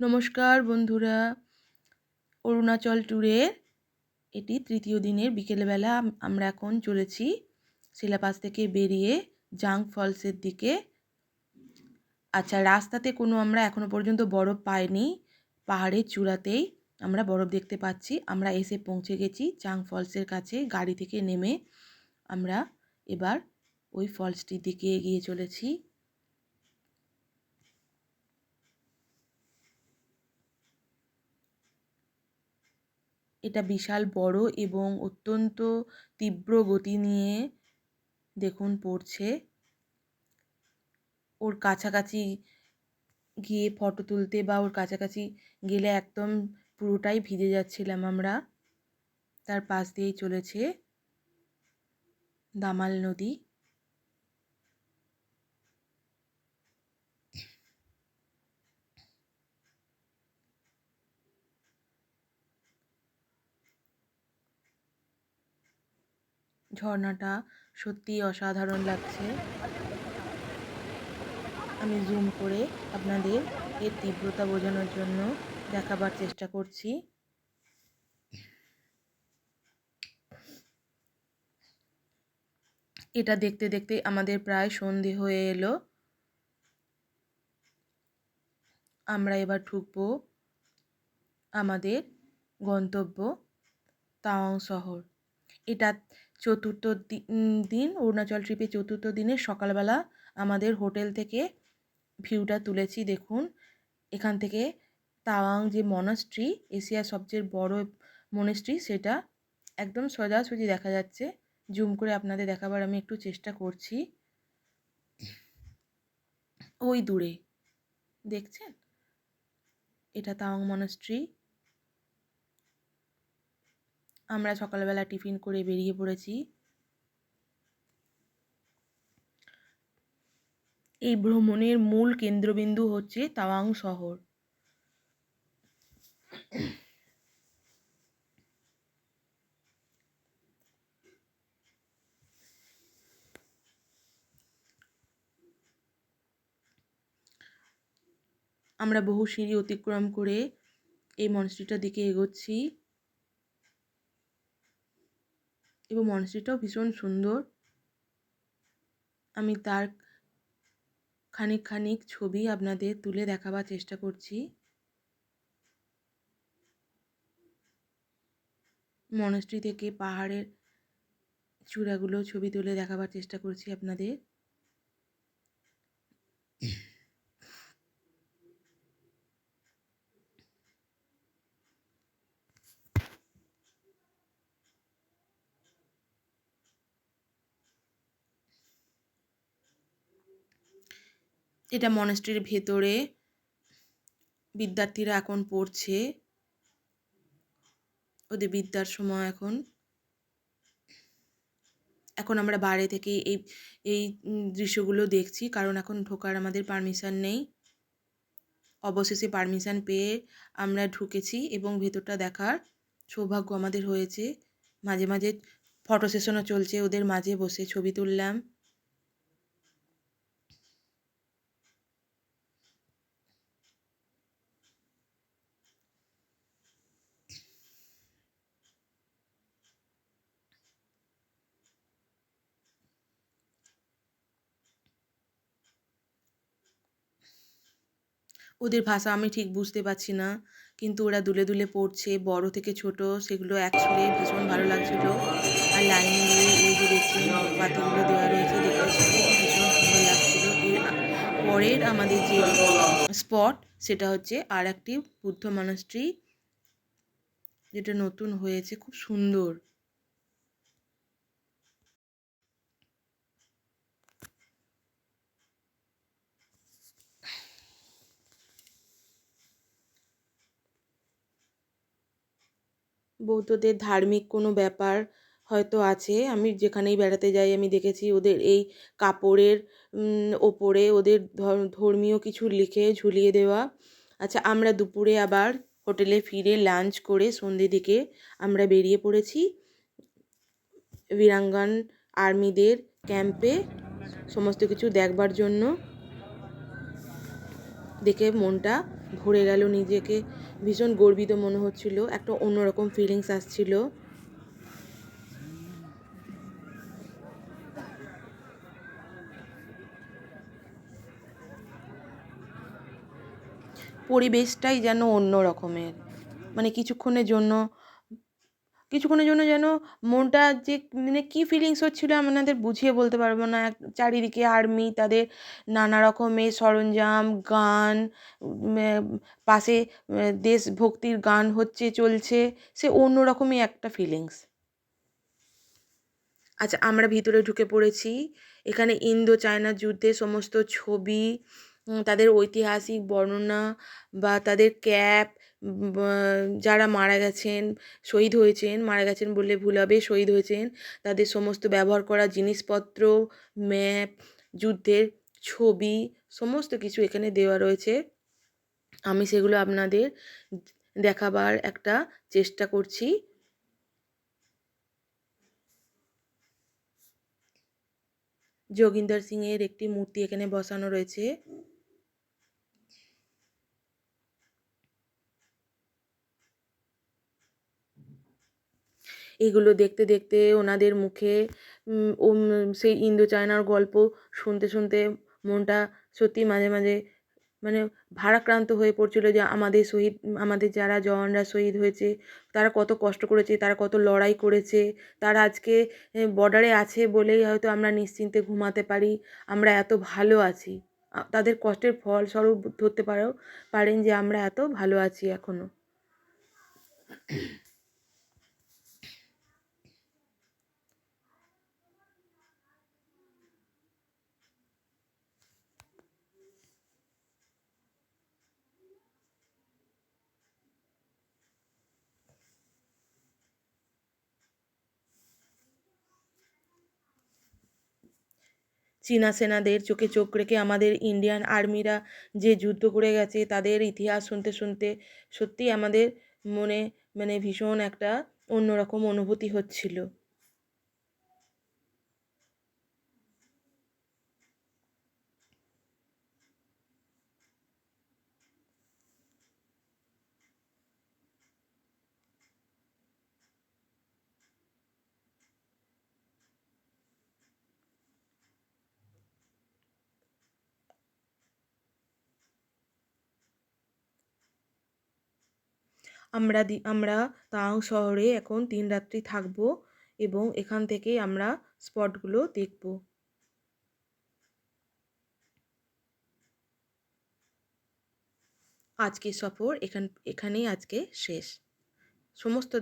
নমস্কার বন্ধুরা। অরুণাচল ট্যুরে এটি তৃতীয় দিনের বিকেলবেলা আমরা এখন চলেছি শিলাপাস থেকে বেরিয়ে জাং ফলসের দিকে। আচ্ছা রাস্তাতে কোনো আমরা এখনও পর্যন্ত বরফ পাইনি। পাহাড়ের চূড়াতেই আমরা বরফ দেখতে পাচ্ছি। আমরা এসে পৌঁছে গেছি জাং ফলসের কাছে। গাড়ি থেকে নেমে আমরা এবার ওই ফলসটির দিকে এগিয়ে চলেছি। এটা বিশাল বড় এবং অত্যন্ত তীব্র গতি নিয়ে দেখুন পড়ছে। ওর কাছাকাছি গিয়ে ফটো তুলতে বা ওর কাছাকাছি গেলে একদম পুরোটাই ভিজে যাচ্ছিলাম আমরা। তার পাশ দিয়েই চলেছে দামাল নদী। ঝর্ণাটা সত্যি অসাধারণ লাগছে। আমি জুম করে আপনাদের এর তীব্রতা বোঝানোর জন্য দেখাবার চেষ্টা করছি। এটা দেখতে দেখতে আমাদের প্রায় সন্ধে হয়ে এলো। আমরা এবার ঢুকবো আমাদের গন্তব্য তাওয়াং শহর। এটা চতুর্থ দিন, অরুণাচল ট্রিপে চতুর্থ দিনের সকালবেলা আমাদের হোটেল থেকে ভিউটা তুলেছি, দেখুন। এখান থেকে তাওয়াং যে মনাস্ট্রি, এশিয়ার সবচেয়ে বড় মনেস্ট্রি, সেটা একদম সোজাসুজি দেখা যাচ্ছে। জুম করে আপনাদের দেখাবার আমি একটু চেষ্টা করছি। ওই দূরে, দেখছেন? এটা তাওয়াং মনাস্ট্রি। আমরা সকালবেলা টিফিন করে বেরিয়ে পড়েছি। এই ভ্রমণের মূল কেন্দ্রবিন্দু হচ্ছে তাওয়াং শহর। আমরা বহু সিঁড়ি অতিক্রম করে এই মনস্ট্রিটার দিকে এগোচ্ছি। এবং মনস্ট্রিটাও ভীষণ সুন্দর। আমি তার খানিক খানিক ছবি আপনাদের তুলে দেখাবার চেষ্টা করছি। মনস্ট্রি থেকে পাহাড়ের চূড়াগুলো ছবি তুলে দেখাবার চেষ্টা করছি আপনাদের। এটা মনেস্ট্রির ভেতরে বিদ্যার্থীরা এখন পড়ছে। ওদের বিদ্যার সময় এখন। এখন আমরা বাইরে থেকে এই এই দৃশ্যগুলো দেখছি, কারণ এখন ঢোকার আমাদের পারমিশন নেই। অবশেষে পারমিশন পেয়ে আমরা ঢুকেছি এবং ভেতরটা দেখার সৌভাগ্য আমাদের হয়েছে। মাঝে মাঝে ফটো সেশনও চলছে, ওদের মাঝে বসে ছবি তুললাম। ওদের ভাষা আমি ঠিক বুঝতে পারছি না। কিন্তু ওরা দুলে দুলে পড়ছে, বড় থেকে ছোট, সেগুলো এক সুরে ভীষণ ভালো লাগছিল। আর লাইন দিয়ে এই যে দেখছি পাতিগুলো দেওয়া রয়েছে দেখতে ভীষণ সুন্দর লাগছিল। এর পরের আমাদের যে স্পট, সেটা হচ্ছে আর একটি বুদ্ধ মনাস্ট্রি, যেটা নতুন হয়েছে, খুব সুন্দর। বৌদ্ধদের ধার্মিক কোনো ব্যাপার হয়তো আছে। আমি যেখানেই বেড়াতে যাই, আমি দেখেছি ওদের এই কাপড়ের ওপরে ওদের ধর- ধর্মীয় কিছু লিখে ঝুলিয়ে দেওয়া। আচ্ছা আমরা দুপুরে আবার হোটেলে ফিরে লাঞ্চ করে সন্ধ্যে দিকে আমরা বেরিয়ে পড়েছি। বীরাঙ্গন আর্মিদের ক্যাম্পে সমস্ত কিছু দেখবার জন্য। দেখে মনটা ভরে গেল নিজেকে। ভীষণ গর্বিত মনে হচ্ছিল, একটা অন্যরকম ফিলিংস আসছিল। পরিবেশটাই যেন অন্য রকমের মানে কিছুক্ষণের জন্য কিছুক্ষণের জন্য যেন মনটা যে মানে কী ফিলিংস হচ্ছিল আপনাদের বুঝিয়ে বলতে পারব না। এক চারিদিকে আর্মি তাদের নানা রকমের সরঞ্জাম, গান পাশে দেশভক্তির গান হচ্ছে, চলছে, সে অন্য রকমই একটা ফিলিংস আচ্ছা আমরা ভিতরে ঢুকে পড়েছি। এখানে ইন্দো চায়না যুদ্ধের সমস্ত ছবি তাদের ঐতিহাসিক বর্ণনা বা তাদের ক্যাপ যারা মারা গেছেন, শহীদ হয়েছেন, মারা গেছেন বললে ভুল হবে শহীদ হয়েছেন, তাদের সমস্ত ব্যবহার করা জিনিসপত্র, ম্যাপ, যুদ্ধের ছবি, সমস্ত কিছু এখানে দেওয়া রয়েছে। আমি সেগুলো আপনাদের দেখাবার একটা চেষ্টা করছি। যোগিন্দর সিংয়ের একটি মূর্তি এখানে বসানো রয়েছে। এগুলো দেখতে দেখতে ওনাদের মুখে সেই ইন্দো চায়নার গল্প শুনতে শুনতে মনটা সত্যি মাঝে মাঝে মানে ভারাক্রান্ত হয়ে পড়ছিল যে আমাদের শহীদ, আমাদের যারা জওয়ানরা শহীদ হয়েছে, তারা কত কষ্ট করেছে, তারা কত লড়াই করেছে, তারা আজকে বর্ডারে আছে বলেই হয়তো আমরা নিশ্চিন্তে ঘুমাতে পারি, আমরা এত ভালো আছি। তাদের কষ্টের ফলস্বরূপ ধরতে পারো পারেন যে আমরা এত ভালো আছি এখনও চীনা সেনাদের চোখে চোখ রেখে আমাদের ইন্ডিয়ান আর্মিরা যে যুদ্ধ করে গেছে, তাদের ইতিহাস শুনতে শুনতে সত্যি আমাদের মনে মানে ভীষণ একটা অন্যরকম অনুভূতি হচ্ছিল। আমরা দি, আমরা তাং শহরে এখন তিন রাত্রি থাকব এবং এখান থেকে আমরা স্পটগুলো দেখব। আজকের সফর এখান, এখানেই আজকে শেষ। সমস্ত